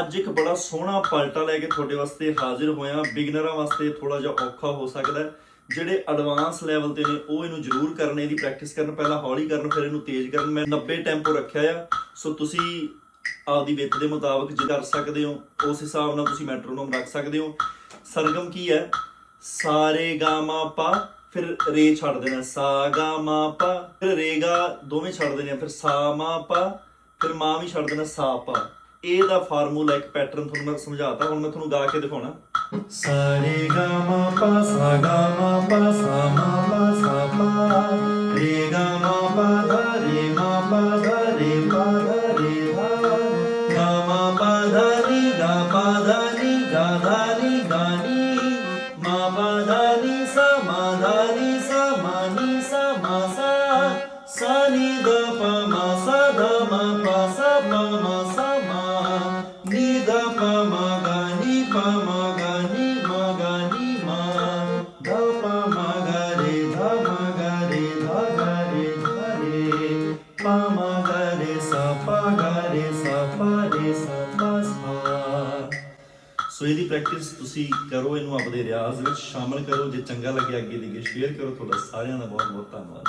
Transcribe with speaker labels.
Speaker 1: ਅੱਜ ਇੱਕ ਬੜਾ ਸੋਹਣਾ ਪਲਟਾ ਲੈ ਕੇ ਤੁਹਾਡੇ ਵਾਸਤੇ ਹਾਜ਼ਰ ਹੋਇਆ ਬਿਗਨਰਾਂ ਵਾਸਤੇ ਥੋੜਾ ਜਿਹਾ ਔਖਾ ਹੋ ਸਕਦਾ ਹੈ। ਜਿਹੜੇ ਐਡਵਾਂਸ ਲੈਵਲ ਤੇ ਨੇ ਉਹ ਇਹਨੂੰ ਜ਼ਰੂਰ ਕਰਨ ਇਹਦੀ ਪ੍ਰੈਕਟਿਸ ਕਰਨ। ਪਹਿਲਾਂ ਹੌਲੀ ਕਰਨ ਫਿਰ ਇਹਨੂੰ ਤੇਜ਼ ਕਰਨ। ਮੈਂ 90 ਟੈਂਪੋ ਰੱਖਿਆ ਆ। ਸੋ ਤੁਸੀਂ ਆਪਦੀ ਵਿੱਤ ਦੇ ਮੁਤਾਬਕ ਜੇ ਕਰ ਸਕਦੇ ਹੋ ਉਸ ਹਿਸਾਬ ਨਾਲ ਤੁਸੀਂ ਮੈਟਰੋਨੋਮ ਰੱਖ ਸਕਦੇ ਹੋ। ਸਰਗਮ ਕੀ ਹੈ? ਸਾਰੇ ਗਾਮਾ ਪਾ ਫਿਰ ਰੇ ਛੱਡ ਦੇਣਾ। ਸਾ ਗਾ ਮਾ ਪਾ ਫਿਰ ਰੇ ਗਾ ਦੋਵੇਂ ਛੱਡ ਦੇਣੇ ਆ, ਫਿਰ ਸਾ ਮਾ ਪਾ ਫਿਰ ਮਾ ਵੀ ਛੱਡ ਦੇਣਾ ਸਾ ਪਾ। ਇਹ ਦਾ ਫਾਰਮੂਲਾ ਇੱਕ ਪੈਟਰਨ ਤੁਹਾਨੂੰ ਮੈਂ ਸਮਝਾਤਾ, ਹੁਣ ਮੈਂ ਤੁਹਾਨੂੰ ਗਾ ਕੇ ਦਿਖਾਉਣਾ। ਸਾਰੇ ਗਾ, ਮਾ, ਪਾ, ਸਾ, ਗਾ, ਮਾ, ਪਾ, ਸਾ, ਮਾ, ਪਾ, ਸਾ, ਪਾ। ਰੇ, ਗਾ, ਮਾ, ਪਾ ਧਾ ਰੇ, ਮਾ, ਪਾ ਧਾ ਰੇ, ਪਾ ਧਾ ਰੇ ਧਾ ਗਾ, ਮਾ, ਪਾ ਧਾ ਨੀ, ਗਾ, ਪਾ ਧਾ ਨੀ, ਗਾ ਧਾ ਨੀ, ਗਾ, ਨੀ। ਮਾ, ਪਾ ਧਾ ਨੀ, ਸਾ, ਮਾ ਧਾ ਨੀ, ਸਾ, ਮਾ, ਨੀ, ਸਾ, ਮਾ, ਸਾ। ਸਾ, ਨੀ ਦ ਪਾ, ਮਾ, ਸਾ ਧ ਮਾ, ਪਾ ਪਾ ਮਾ ਗਾ ਰੇ ਸਾ ਪਾ ਗਾ ਰੇ ਸਾ ਪਾ ਰੇ ਸਾ ਪਾ ਸਾ ਸੋ ਇਹਦੀ ਪ੍ਰੈਕਟਿਸ ਤੁਸੀਂ ਕਰੋ, ਇਹਨੂੰ ਆਪਣੇ ਰਿਆਜ਼ ਵਿੱਚ ਸ਼ਾਮਲ ਕਰੋ। ਜੇ ਚੰਗਾ ਲੱਗਿਆ ਅੱਗੇ ਦੀ ਅੱਗੇ ਸ਼ੇਅਰ ਕਰੋ, ਤੁਹਾਡਾ ਸਾਰਿਆਂ ਦਾ ਬਹੁਤ ਬਹੁਤ ਧੰਨਵਾਦ।